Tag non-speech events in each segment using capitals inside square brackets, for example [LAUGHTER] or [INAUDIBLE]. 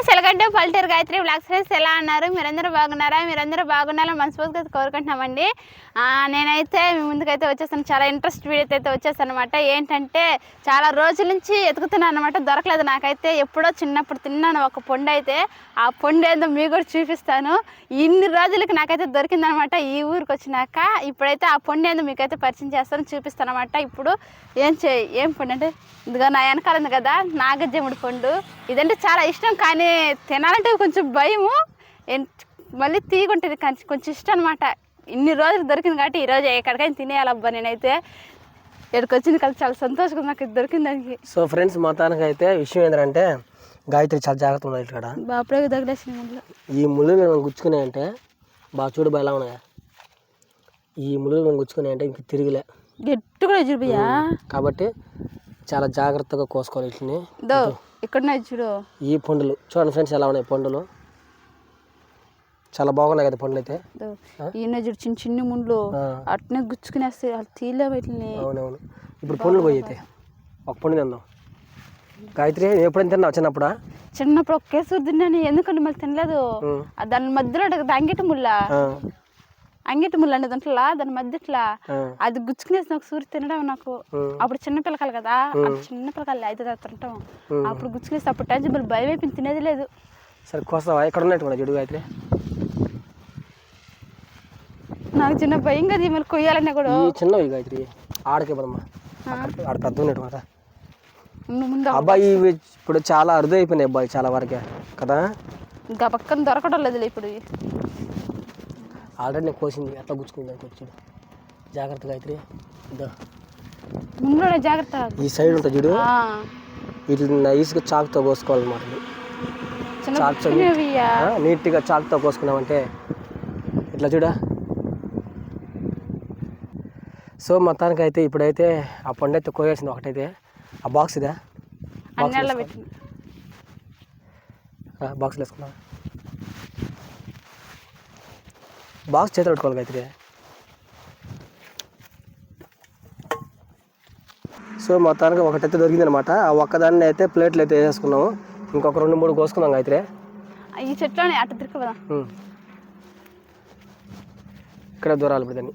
Gracias. Friends ఎలాగంటే పల్టేరు గాయత్రి బ్లాక్ friends ఎలా అన్నారు మీరందరూ బాగున్నారా? మీరందరూ బాగున్నారా మనస్ఫూర్తిగా కోరుకుంటున్నామండి. నేనైతే మీ ముందుకైతే వచ్చేసాను చాలా ఇంట్రెస్ట్ వీడియో అయితే వచ్చేసాను అనమాట ఏంటంటే చాలా రోజుల నుంచి ఎతుకుతున్నాను అనమాట దొరకలేదు నాకైతే. ఎప్పుడో చిన్నప్పుడు తిన్నాను ఒక పొండు అయితే. ఆ పొండు ఏందో మీకు కూడా చూపిస్తాను. ఇన్ని రోజులకి నాకైతే దొరికిందనమాట ఈ ఊరికి వచ్చినాక. ఇప్పుడైతే ఆ పొండు ఏందో మీకైతే పరిచయం చేస్తాను చూపిస్తాను అనమాట ఇప్పుడు ఏం చే ఏం పొండు అంటే? ఇదిగో నా వెనకాల ఉంది కదా నాగజముడి పండు. ఇదంటే చాలా ఇష్టం కానీ తినాలంటే కొంచెం భయము. మళ్ళీ తీగుంటుంది కొంచెం కొంచెం ఇష్టం అనమాట ఇన్ని రోజులు దొరికింది కాబట్టి ఈరోజు ఎక్కడికైనా తినేయాలబ్బా నేనైతే. ఇక్కడికి వచ్చింది కదా చాలా సంతోషంగా నాకు ఇది దొరికింది దానికి. సో ఫ్రెండ్స్ మొత్తానికి అయితే విషయం ఏంటంటే గాయత్రి చాలా జాగ్రత్త ఉండాలి ఇక్కడ. బాపుడే తగిలేసిన ముందు ఈ ముళ్ళు మేము గుచ్చుకున్నాయంటే బాగా చూడు ఎలా ఉన్నాయా. ఈ ముళ్ళు మేము గుచ్చుకున్నాయంటే ఇంక తిరిగిలే. గట్టి కూడా చూపియా కాబట్టి చాలా జాగ్రత్తగా కోసుకోవాలి వీటిని. ఇక్కడ చూడు? ఈ పండులు. చూడండి ఫ్రెండ్స్ ఎలా ఉన్నాయి పండులు. చాలా బాగున్నాయి కదా పండ్లు అయితే. ఈయన చూడు చిన్న చిన్న ముండ్లు. అట్నే గుచ్చుకునేస్తే వాళ్ళు తీలే వీటిని. అవునవును. ఇప్పుడు పండ్లు పోయి అయితే. ఒక పండు తిందాం. గాయత్రి ఎప్పుడైనా తిన్నావు చిన్నప్పుడా? చిన్నప్పుడు ఒకేసారి తిన్నాను. ఎందుకంటే మళ్ళీ తినలేదు. దాని మధ్యలో ఉంటుంది అంగిటి ముళ్ళ. అంగిటి ముళ్ళు అంటే దాంట్లో దాని మధ్య ఇట్లా అది గుచ్చుకునేసి నాకు సూరి తినడం నాకు. అప్పుడు చిన్న పిల్లకాయలు కదా అప్పుడు చిన్న పిల్లకాయలు ఐదు తింటాం. అప్పుడు గుచ్చుకునేసి అప్పుడు టైం భయం అయిపోయింది తినేది లేదు. సరే కోస్తావా? ఎక్కడ ఉన్నట్టు కూడా చూడు గాయత్రి? నాకు చిన్న భయం కదా మళ్ళీ కొయ్యాలన్నా కూడా. ఈ చిన్నవి గాయత్రి ఆడకే పదమ్మా. ఆడ పెద్ద ఉన్నట్టు కదా అబ్బాయి ఇవి ఇప్పుడు చాలా అరుదు అయిపోయినాయి అబ్బాయి చాలా వరకే కదా? ఇంకా పక్కన దొరకడం లేదు ఇప్పుడు. ఆల్రెడీ నేను కోసింది ఎట్లా గుచ్చుకుంది వచ్చి చూడు. జాగ్రత్తగా అయితే ముందులోనే జాగ్రత్త. ఈ సైడ్ ఉంటుంది చూడు. వీటిని నైస్గా చాకుతో కోసుకోవాలన్నమాట ఇవి. చిన్న చాకు చిన్నవి ఇయ్యా. ఆ, నీట్గా చాకుతో కోసుకున్నామంటే ఇట్లా చూడా. సో మొత్తానికి అయితే ఇప్పుడైతే ఆ పండు అయితే కోయాల్సింది ఒకటైతే. ఆ బాక్స్ ఇదా? పెట్టింది బాక్స్లో వేసుకున్నా బాక్స్ చేతిలో పెట్టుకోవాలి గాయత్రి సో మొత్తానికి ఒకటైతే దొరికిందనమాట. ఆ ఒక్కదాన్ని అయితే ప్లేట్లు అయితే వేసేసుకున్నాము. ఇంకొక రెండు మూడు కోసుకుందాం గాయత్రి ఈ చెట్లోనే అటు తిరుగు కదా. ఉమ్. ఇక్కడ దూరాలి ఇప్పుడు దాన్ని.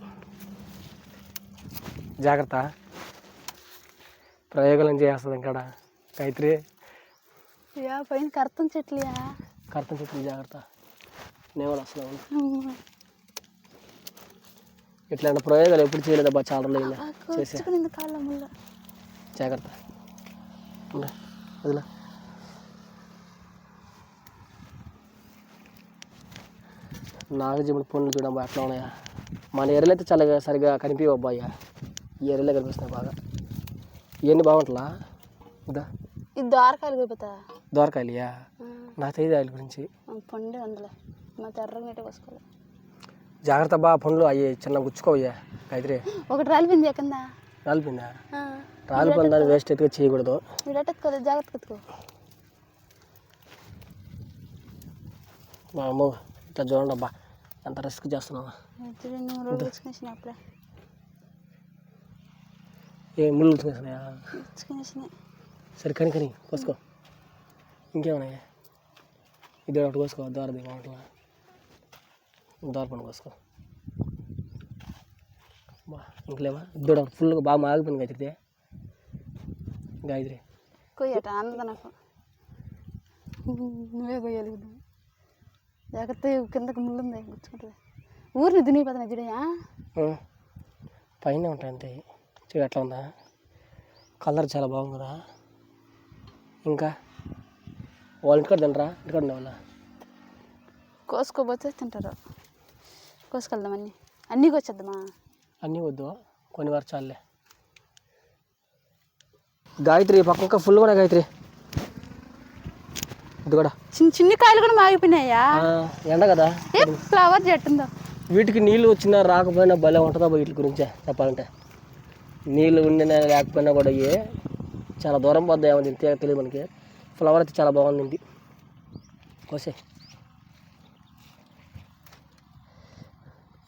జాగ్రత్త. ప్రయోగాలు చేస్తుంది ఇక్కడ గాయత్రి. యా పైన కర్తం చెట్లుయా? కర్తం చెట్లు జాగ్రత్త. నేను వస్తున్నాను. ఇట్లాంటి ప్రయోగాలు ఎప్పుడు చేయలేదబ్బా చాలా రోజులు చేసే. జాగ్రత్త. వదిలా నాగజీవుడు పండ్లు చూడబ్బా ఎట్లా ఉన్నాయా? మన ఎరలు అయితే చాలా సరిగా కనిపించవు అబ్బాయి ఈ ఎరలే కనిపిస్తున్నాయి బాగా. ఇవన్నీ బాగుంటలా? ఇదా? ఇది ద్వారకాయలు అయిపోతా దోరకాయలుయా నాకు తెలియదు వాటి గురించి. పండు అందులో. మా తెర్రగా నీట్గా కోసుకోవాలి. జాగ్రత్త బా పండ్లు అయ్యి చిన్న గుచ్చుకోవయ్యా గాయత్రి ఒకటి రాలిపోయింది కింద రాలిపోయిందా? రాలిపోయిన దాన్ని వేస్ట్ అయితే చేయకూడదు. వీడెట్టుకోదు జాగ్రత్త ఎత్తుకో మా అమ్మ ఇట్లా చూడండి అబ్బా ఎంత రిస్క్ చేస్తున్నావా? ఏ ముళ్ళు సరే కని కని కోసుకో. ఇంకేమన్నాయి? ఇది ఒకటి కోసుకో దోరది బాగుంటుందా దోర పండు కోసుకో ఇంకలేవా ఇద్దరు ఫుల్గా బాగా మాగిపోయింది గాయత్రి గాయత్రి కొయ్యట అందద నాకు. నువ్వే కొయ్యాలి జాగ్రత్త కిందకి ముళ్ళుంది గుచ్చుకుంటుంది ఊరిని దునిపోతున్నా చూడయా ఆ, పైన ఉంటాయి అంతే. చూడు ఎట్లా ఉందా? కలర్ చాలా బాగుంది కదా ఇంకా? వాళ్ళ ఇంటికాడ తినరా? ఇంటికాడ ఉండే వాళ్ళ కోసుకోపోతే తింటారు. కోసుకెళ్దాం అన్నీ అన్నీ వచ్చేద్దామా అన్నీ వద్దు. కొన్ని వరకు చాలే గాయత్రి పక్కన ఫుల్ కూడా గాయత్రి. ఇది కూడా చిన్న చిన్న కాయలు కూడా మాగిపోయినాయా? ఎండ కదా? ఏ ఫ్లవర్ చెట్టు ఉందో. వీటికి నీళ్ళు వచ్చినా రాకపోయినా భలే ఉంటుందా వీటి గురించే చెప్పాలంటే. నీళ్ళు ఉండినా లేకపోయినా కూడా ఇవి చాలా దూరం పోద్దా ఏమో తింటే తెలియదు మనకి. ఫ్లవర్ అయితే చాలా బాగుంది. కోసే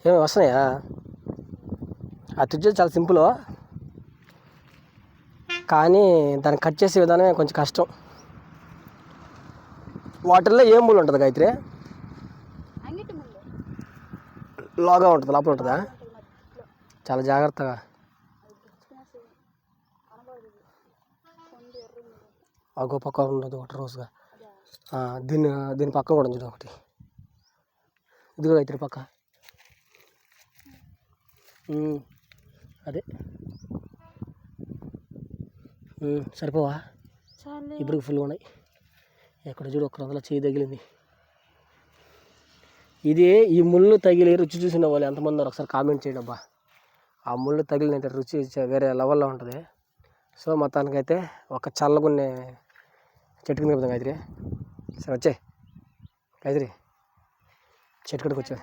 ఏమి వస్తున్నాయా? ఆ తెచ్చేది చాలా సింపుల్. కానీ దాన్ని కట్ చేసే విధానమే కొంచెం కష్టం. వాటిల్లో ఏం ముళ్ళు ఉంటుంది గాయత్రి? లాగా ఉంటుంది లోపల ఉంటుందా? చాలా జాగ్రత్తగా. అగో పక్క ఉండదు ఒకటి రోజుగా. ఆ, దీని దీని పక్క కూడా ఉంది ఒకటి. ఇదిగో గాయత్రి పక్క. అదే. సరిపోవా? ఇప్పుడు ఫుల్ ఉన్నాయి. ఎక్కడ చూడు ఒక్క వందల చేయి తగిలింది. ఇది ఈ ముళ్ళు తగిలి రుచి చూసిన వాళ్ళు ఎంతమంది ఉన్నారు? ఒకసారి కామెంట్ చేయండి అబ్బా. ఆ ముళ్ళు తగిలిన రుచి వేరే లెవెల్లో ఉంటుంది. సో మొత్తానికైతే ఒక చల్లగున్నే చెట్టు కింద పోతాం గాయత్రి. సరే వచ్చే. గాయత్రి చెట్టు కడికి వచ్చా.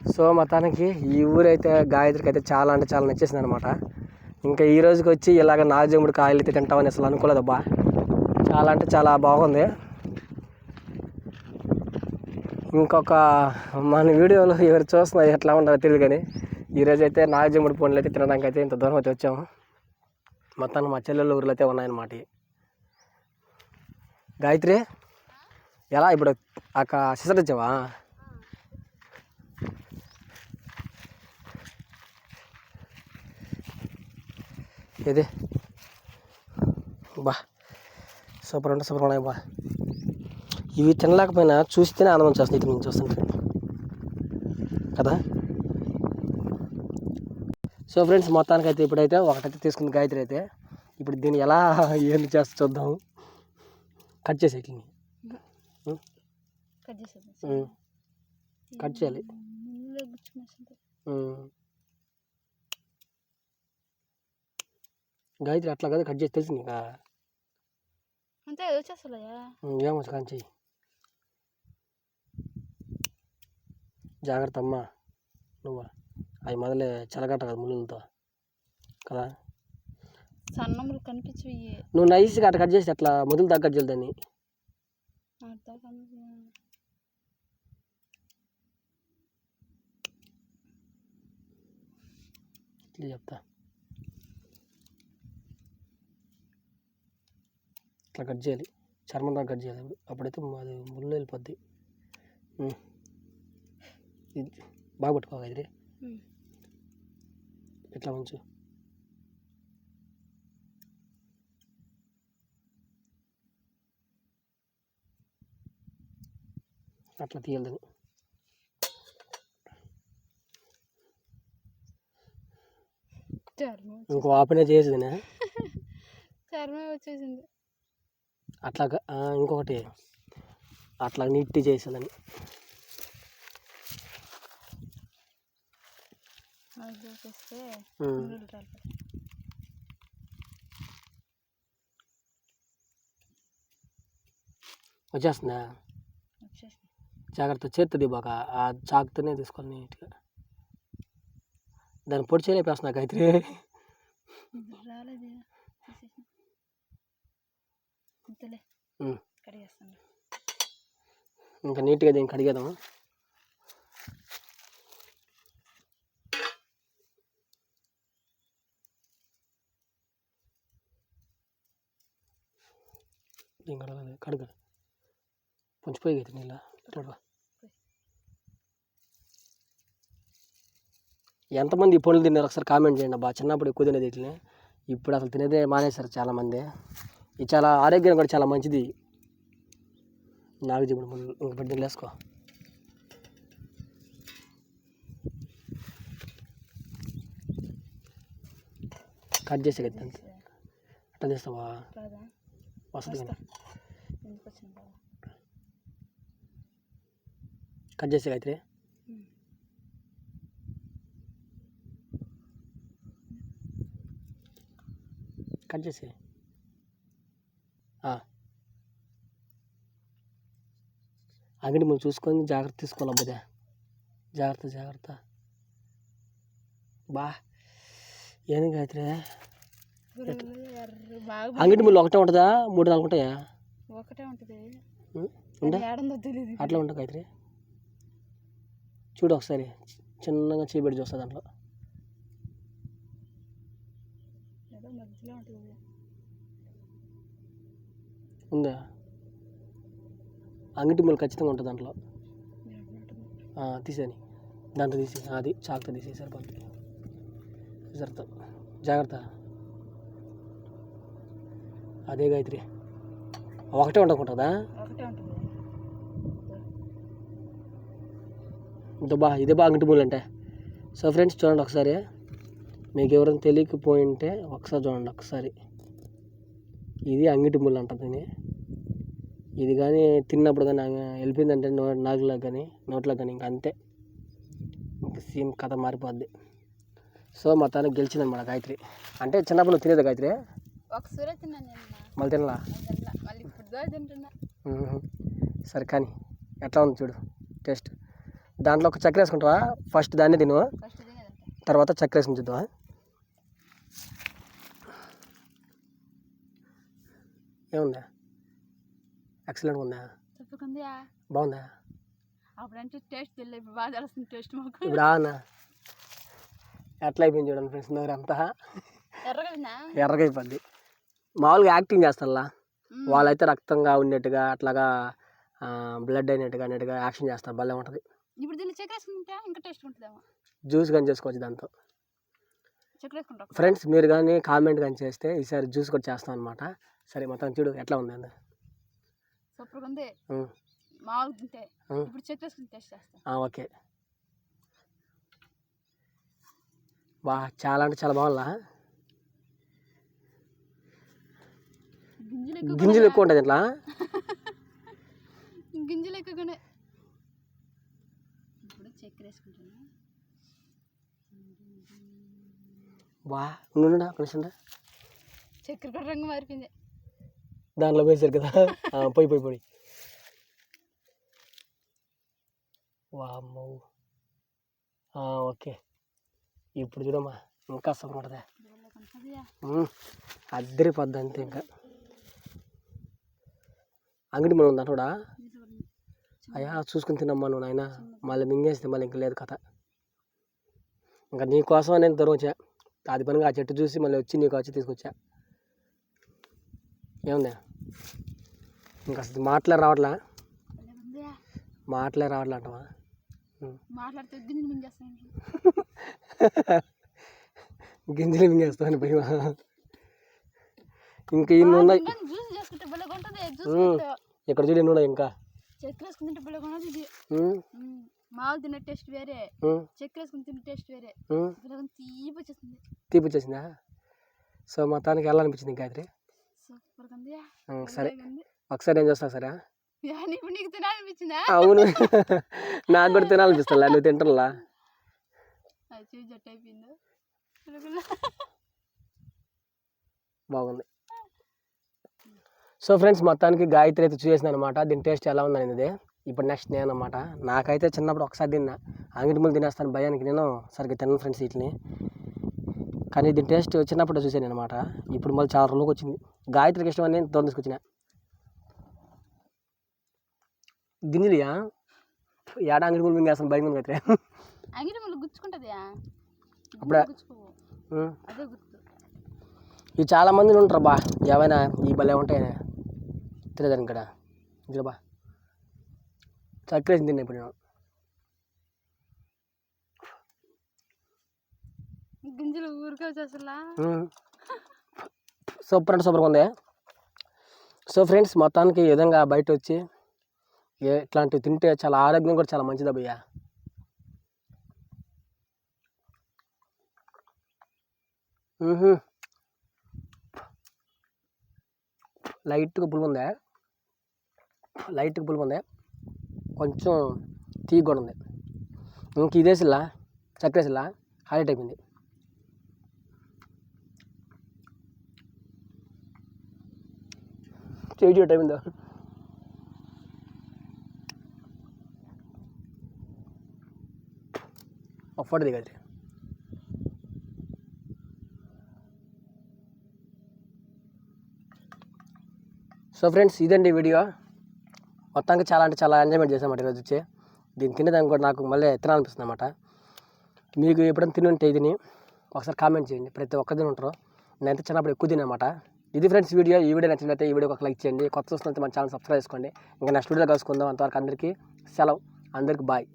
సో మొత్తానికి ఈ ఊరైతే గాయత్రికి అయితే చాలా అంటే చాలా నచ్చేసింది అనమాట ఇంకా ఈ రోజుకి వచ్చి ఇలాగ నాగజముడు కాయలు అయితే తింటామని అసలు అనుకోలేదబ్బా. చాలా అంటే చాలా బాగుంది. ఇంకొక మన వీడియోలో ఎవరు చూస్తున్నా ఎట్లా ఉండాలో తెలియదు కానీ ఈరోజు అయితే నాగజముడి పండ్లు అయితే తినడానికి అయితే ఇంత దూరం అయితే వచ్చాము. మొత్తాన్ని మా చెల్లెళ్ళ ఊర్లో అయితే ఉన్నాయన్నమాట గాయత్రి ఎలా ఇప్పుడు అక్క సిసర్ వచ్చావా ఇది. బా సూపర్ అంటే సూపర్ ఉన్నాయి బా. ఇవి తినలేకపోయినా చూస్తేనే ఆనందం చేస్తుంది ఇటు నుంచి చూస్తుంటే. కదా? సో ఫ్రెండ్స్ మొత్తానికి అయితే ఇప్పుడైతే ఒకటైతే తీసుకుంది గాయత్రి అయితే. ఇప్పుడు దీన్ని ఎలా ఏంది చేస్తా చూద్దాం. కట్ చేసి. కట్ చేయాలి. గాయత్రి అట్లా కదా కట్ చేసి తెలిసి నీకా అంతే వచ్చేస్తలేయా ఏమో కానీ చెయ్యి. జాగ్రత్త అమ్మా నువ్వు. అవి మొదలే చెలగట్ట కదా ముళ్ళులతో కదా? సన్నములు కనిపించవి నువ్వు నైస్గా అట్లా కట్ చేసి అట్లా మొదలు తగ్గట్టు ఇట్లా చెప్తా. ఇట్లా కట్ చేయాలి. చర్మం దాకా కట్ చేయాలి. అప్పుడు అప్పుడైతే అది ముళ్ళు వెళ్ళిపోద్ది. బాగా పట్టుకోవాలి ఇది ఇట్లా ఉంచు అట్లా తీయాలి చర్మం ఇంకో ఆపనే చేసేదినే చర్మం వచ్చేసింది. అట్లా ఇంకొకటి. అట్లా నీట్గా చేసేదని. వచ్చేస్తుందా? జాగ్రత్త చేస్తుంది బాగా ఆ చాకుతోనే తీసుకోవాలి నీట్గా. దాన్ని పొడి చేయలేపేస్తున్నా గాయత్రి. రాలేదు ఉమ్. కడిగేస్తాను ఇంకా నీట్గా దీన్ని కడిగేద్దాము? దీన్ని కడగాలి కడుగు పొంచిపోయి నీళ్ళ. ఎంతమంది ఈ పండ్లు తిన్నారు ఒకసారి కామెంట్ చేయండి అబ్బా. చిన్నప్పుడు ఎక్కువ తినేది ఇట్లనే. ఇప్పుడు అసలు తినేదే మానేశారు చాలామంది. ఇది చాలా ఆరోగ్యం కూడా చాలా మంచిది. నాగజీవుడు ముళ్ళు ఇంక పెట్టి వేసుకో. కట్ చేసే కదా అట్లా చేస్తావా? వస్తుంది కట్ చేసే అయితే. కట్ చేసే. అంగడి మనం చూసుకొని జాగ్రత్త తీసుకోవాలి అబ్బదే. జాగ్రత్త జాగ్రత్త. బా. ఏంది గాయత్రి? అంగడి ముళ్ళు ఒకటే ఉంటుందా? మూడు నాలుగు ఉంటాయా? ఒకటే ఉంటుంది. అట్లా ఉంటుంది గాయత్రి? చూడు ఒకసారి. చిన్నగా చేపెట్టి చూస్తా దాంట్లో. ఉందా? అంగిటి ముళ్ళు ఖచ్చితంగా ఉంటుంది దాంట్లో. తీసేని దాంట్లో తీసి అది చాకుతో తీసి సరిపోతుంది. సరితో జాగ్రత్త. అదే గాయత్రి. ఒకటే ఉండకుంటుందా ఇంత బా ఇదే బా అంగిటి ముళ్ళు అంటే. సో ఫ్రెండ్స్ చూడండి ఒకసారి. మీకు ఎవరైనా తెలియకపోయింటే ఒకసారి చూడండి ఒకసారి. ఇది అంగిటి ముళ్ళు అంటుంది దీన్ని. ఇది కానీ తిన్నప్పుడు కానీ వెళ్ళిపోయిందంటే నో నాకులో కానీ నోట్లో కానీ ఇంక అంతే. ఇంక సీన్ కథ మారిపోద్ది. సో మొత్తానికి గెలిచిందనమాట గాయత్రి. అంటే చిన్నప్పుడు నువ్వు తినేది గాయత్రి? మళ్ళీ తినలా. సరే కానీ ఎట్లా ఉంది చూడు టేస్ట్. దాంట్లో ఒక చక్కెర వేసుకుంటావా? ఫస్ట్ దాన్ని తిను. తర్వాత చక్కెర వేసుకుని ఏముందా? ఎక్సలెంట్గా ఉందా? బాగుందా? అప్పుడంటే టేస్ట్ తెలియదు ఇప్పుడు బాగా తెలుస్తుంది టేస్ట్ మాకు. ఇప్పుడు ఆనా ఎట్లా అయిపోయింది చూడండి ఫ్రెండ్స్ నోరు అంతా. ఎర్రగా అయిపోద్ది మామూలుగా యాక్టింగ్ చేస్తారులా వాళ్ళైతే రక్తంగా ఉండేట్టుగా అట్లాగా బ్లడ్ అయినట్టుగా అన్నట్టుగా యాక్షన్ చేస్తారు. భలే ఉంటుంది. ఇప్పుడు దీన్ని చక్కెర వేసుకుంటే ఇంకా టేస్ట్ ఉంటుందేమో. జ్యూస్ కానీ చేసుకోవచ్చు దాంతో. ఫ్రెండ్స్ మీరు కానీ కామెంట్ కానీ చేస్తే ఈసారి జ్యూస్ కూడా చేస్తాం అనమాట సరే మొత్తం చూడు ఎట్లా ఉంది అంది సూపర్గా ఉంది. తింటే. ఇప్పుడు టేస్ట్ ఆ, ఓకే. బా చాలా అంటే చాలా బాగుందా? గింజలు ఎక్కువ ఉంటుంది ఇట్లా గింజలు ఎక్కువగానే [LAUGHS] ఇప్పుడు చక్కెర బా ఉండు కొంచెం చక్కెర కూడా రంగు మారిపోయింది. దాంట్లో పోయేసారు కదా. పోయి పోయి పోయి. వామ్మో. ఓకే. ఇప్పుడు చూడమ్మా ఇంకా సూపర్ అద్దరి పద్ద అంతే ఇంకా. అంగడి మనం ఉందా కూడా అయ్యా చూసుకుని తినమ్మా నువ్వు నాయన. మళ్ళీ మింగేస్తే మళ్ళీ ఇంక లేదు కథ. ఇంకా నీకోసం నేను దూరం వచ్చా అది పనిగా ఆ చెట్టు చూసి మళ్ళీ వచ్చి నీకు వచ్చి తీసుకొచ్చా? ఏముందా? ఇంకా అసలు మాటలే రావట్లా? మాటలే రావట్లా అంటవా? గింజలు మింగేస్తాను [LAUGHS] భయమా. ఇంకా ఇన్ని ఉన్నాయి. ఇక్కడ చూడు ఎన్ని ఉన్నాయి ఇంకా. తింటే భలే ఉన్నది ఇది. మామూలు తినే టేస్ట్ వేరే. ఉమ్, చక్కెర వేసుకుని తినే టేస్ట్ వేరే. తీపి వచ్చేస్తుంది తీపి వచ్చేసిందా? సో మొత్తానికి వెళ్ళాలనిపించింది గాయత్రి సరే. ఒకసారి ఏం చేస్తావు సరే అవును. నాకు కూడా తినాలనిపిస్తా నువ్వు అయిపోయిందో? బాగుంది. సో ఫ్రెండ్స్ మొత్తానికి గాయత్రి అయితే చూసేసిన అనమాట దీని టేస్ట్ ఎలా ఉందనేది ఇప్పుడు నెక్స్ట్ నేను అనమాట నాకైతే చిన్నప్పుడు ఒకసారి తిన్నా. అంగిటి ముందు తినేస్తాను భయానికి. నేను సరిగ్గా తిన్నాను ఫ్రెండ్స్ వీటిని. కానీ దీని టేస్ట్ చిన్నప్పుడు చూసాను అనమాట ఇప్పుడు మళ్ళీ చాలా రోజులకు వచ్చింది. గాయత్రికి ఇష్టం అని నేను దూరం తీసుకొచ్చిన. గింజలియా ఏడా అంగిటి ముందు మింగేస్తాను భయం ఉంది మళ్ళీ గుచ్చుకుంటుంది అప్పుడే- ఇవి చాలా మంది ఉంటారు బా. ఏమైనా ఈ భలే ఉంటాయి. తెలియదాన్ని ఇక్కడ ఇక్కడ బా. చక్కెర వేసి తిన్నా ఇప్పుడు నేను. గింజలు ఊరికే వచ్చేసలా సూపర్ అంటే సూపర్గా ఉంది. సో ఫ్రెండ్స్ మొత్తానికి ఈ విధంగా బయట వచ్చి ఇట్లాంటివి తింటే చాలా ఆరోగ్యం కూడా చాలా మంచిది అబ్బయ్యా. లైట్గా పులుపు ఉంది? లైట్గా పులుపు ఉంది? కొంచెం తీగ కూడా ఉంది. ఇంక ఇదేసిలా చక్రేసిల్లా? హైలైట్ అయిపోయింది స్టేజ్ టైం ఉందా ఫోటో దిగదు సో ఫ్రెండ్స్ ఇదండి వీడియో. మొత్తానికి చాలా అంటే చాలా ఎంజాయ్మెంట్ చేసామట ఈరోజు వచ్చి. దీన్ని తినేదానికి కూడా నాకు మళ్ళీ తినాలనిపిస్తుంది అనమాట మీకు ఎప్పుడైనా తిని ఉంటే ఇదిని ఒకసారి కామెంట్ చేయండి. ప్రతి ఒక్కరిని ఉంటారు నేనైతే చిన్నప్పుడు ఎక్కువ తినమాట ఇది ఫ్రెండ్స్ వీడియో. ఈ వీడియో నచ్చినట్లయితే ఈ వీడియోకి ఒక లైక్ చేయండి. కొత్త చూస్తున్నట్టు మన ఛానల్ సబ్స్క్రైబ్ చేసుకోండి. ఇంకా నెక్స్ట్ వీడియో కలుసుకుందాం. అంతవరకు అందరికీ సెలవు. అందరికి బాయ్.